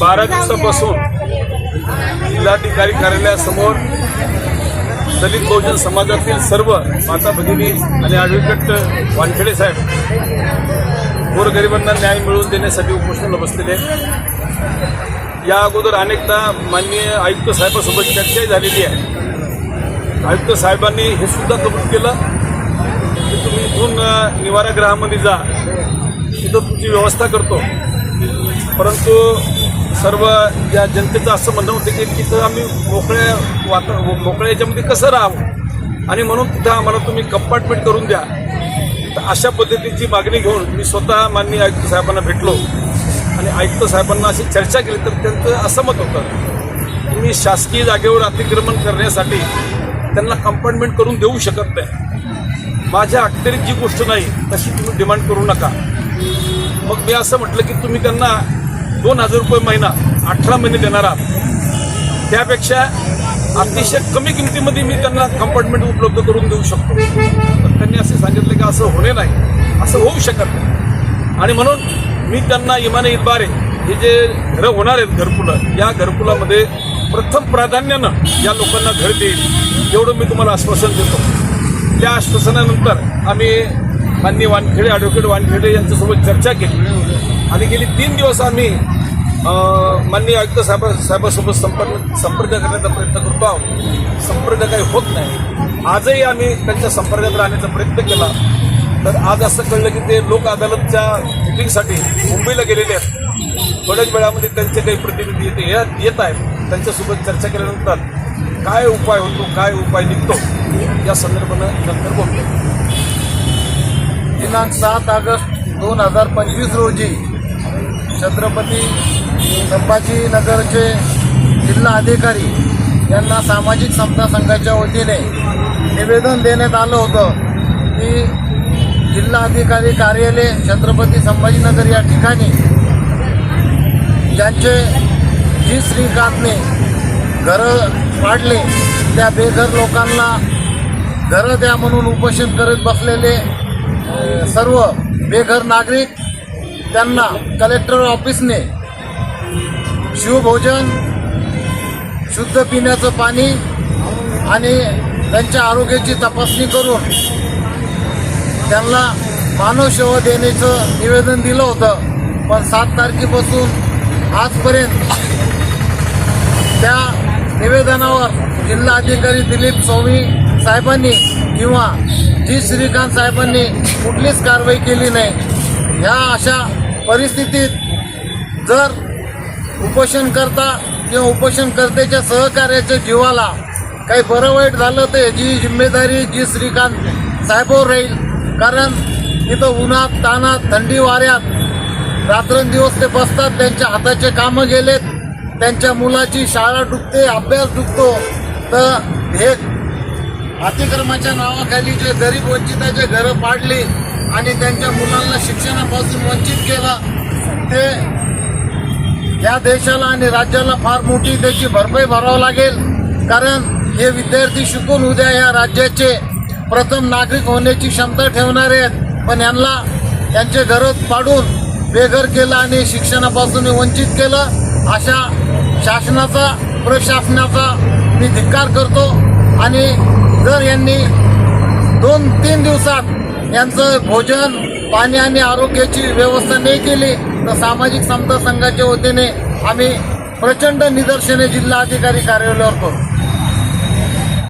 बारा दिवसापासून जिल्हाधिकारी कार्यालयासमोर दलित बहुजन समाजातील सर्व माता भगिनी आणि ॲडव्होकेट वानखेडे साहेब गोरगरिबांना न्याय मिळवून देण्यासाठी उपोषणाला बसलेले या अगोदर अनेकदा माननीय आयुक्त साहेबांसोबत चर्चाही झालेली आहे. आयुक्त साहेबांनी हे सुद्धा कबूल केलं की तुम्ही इथून अ, निवारागृहामध्ये जा. तिथं तुमची व्यवस्था करतो. परंतु सर्व या जनतेचं असं म्हणणं होतं की तिथं आम्ही मोकळ्या वाता मोकळ्या याच्यामध्ये कसं राहावं? आणि म्हणून तिथं आम्हाला तुम्ही कंपार्टमेंट करून द्या. तर अशा पद्धतीची मागणी घेऊन मी स्वतः माननीय आयुक्त साहेबांना भेटलो. आणि आयुक्त साहेबांना अशी चर्चा केली तर त्यांचं असं मत होतं तुम्ही शासकीय जागेवर अतिक्रमण करण्यासाठी त्यांना कंपार्टमेंट करून देऊ शकत नाही. माझ्या अखत्यारीत जी गोष्ट नाही तशी तुम्ही डिमांड करू नका. मग मी असं म्हटलं की तुम्ही त्यांना दोन हजार रुपये महिना अठरा महिने देणार. आहात त्यापेक्षा अतिशय कमी किमतीमध्ये मी त्यांना कंपार्टमेंट उपलब्ध करून देऊ शकतो. तर त्यांनी असे सांगितले की असं होणे नाही. असं होऊ शकत नाही. आणि म्हणून मी त्यांना इमाने इतबारे हे जे घरं होणार आहेत घरकुलं या घरकुलामध्ये प्रथम प्राधान्यानं या लोकांना घर देईल. एवढं मी तुम्हाला आश्वासन देतो. त्या आश्वासनानंतर आम्ही माननीय वानखेडे ॲडव्होकेट वानखेडे यांच्यासोबत चर्चा केली. आणि गेली तीन दिवस आम्ही माननीय आयुक्त साहेब साहेबासोबत संपर्क संपर्क करण्याचा प्रयत्न करतो आहोत. संपर्क काही होत नाही. आजही आम्ही त्यांच्या संपर्कात राहण्याचा प्रयत्न केला. तर आज असं कळलं की ते लोक अदालतच्या मिटिंगसाठी मुंबईला गेलेले आहेत. थोड्याच वेळामध्ये त्यांचे काही प्रतिनिधी येते येत आहेत. त्यांच्यासोबत चर्चा केल्यानंतर काय उपाय होतो काय उपाय निघतो या संदर्भानं नंतर बोलतो. दिनांक सात ऑगस्ट दोन हजार पंचवीस रोजी छत्रपती संभाजीनगरचे जिल्हा अधिकारी यांना सामाजिक समता संघाच्या वतीने निवेदन देण्यात आलं होतं की जिल्हा अधिकारी कार्यालय छत्रपती संभाजीनगर या ठिकाणी ज्यांचे जी श्रीकांतने घरं पाडले त्या बेघर लोकांना घरं द्या म्हणून उपोषण करत बसलेले सर्व बेघर नागरिक त्यांना कलेक्टर ऑफिसने शिवभोजन शुद्ध पिण्याचं पाणी आणि त्यांच्या आरोग्याची तपासणी करून त्यांना मानव सेवा देण्याचं निवेदन दिलं होतं. पण सात तारखेपासून आजपर्यंत त्या निवेदनावर जिल्हाधिकारी दिलीप स्वामी साहेबांनी किंवा जी श्रीकांत साहेबांनी कुठलीच कारवाई केली नाही. ह्या अशा परिस्थितीत जर उपोषणकर्ता किंवा उपोषणकर्त्याच्या सहकार्याच्या जीवाला काही बरं वाईट झालं तर याची जिम्मेदारी जी श्रीकांत साहेबावर राहील. कारण इथं उन्हात तानात थंडी वाऱ्यात रात्रंदिवस ते बसतात त्यांच्या हाताचे कामं गेलेत त्यांच्या मुलाची शाळा डुबते अभ्यास डुबतो तर हे अतिक्रमाच्या नावाखाली जे गरीब वंचिताचे घरं पाडली आणि त्यांच्या मुलांना शिक्षणापासून वंचित केलं. ते या देशाला आणि राज्याला फार मोठी त्याची भरपाई भरावं लागेल. कारण हे विद्यार्थी शिकून उद्या या राज्याचे प्रथम नागरिक होण्याची क्षमता ठेवणारे आहेत. पण यांना त्यांचे घरं पाडून बेघर केलं आणि शिक्षणापासून वंचित केलं अशा शासनाचा प्रशासनाचा मी धिक्कार करतो. आणि जर यांनी दोन तीन दिवसात यांचं भोजन पाणी आणि आरोग्याची व्यवस्था नाही केली तर सामाजिक समता संघाच्या वतीने आम्ही प्रचंड निदर्शने जिल्हाधिकारी कार्यालयावर करू.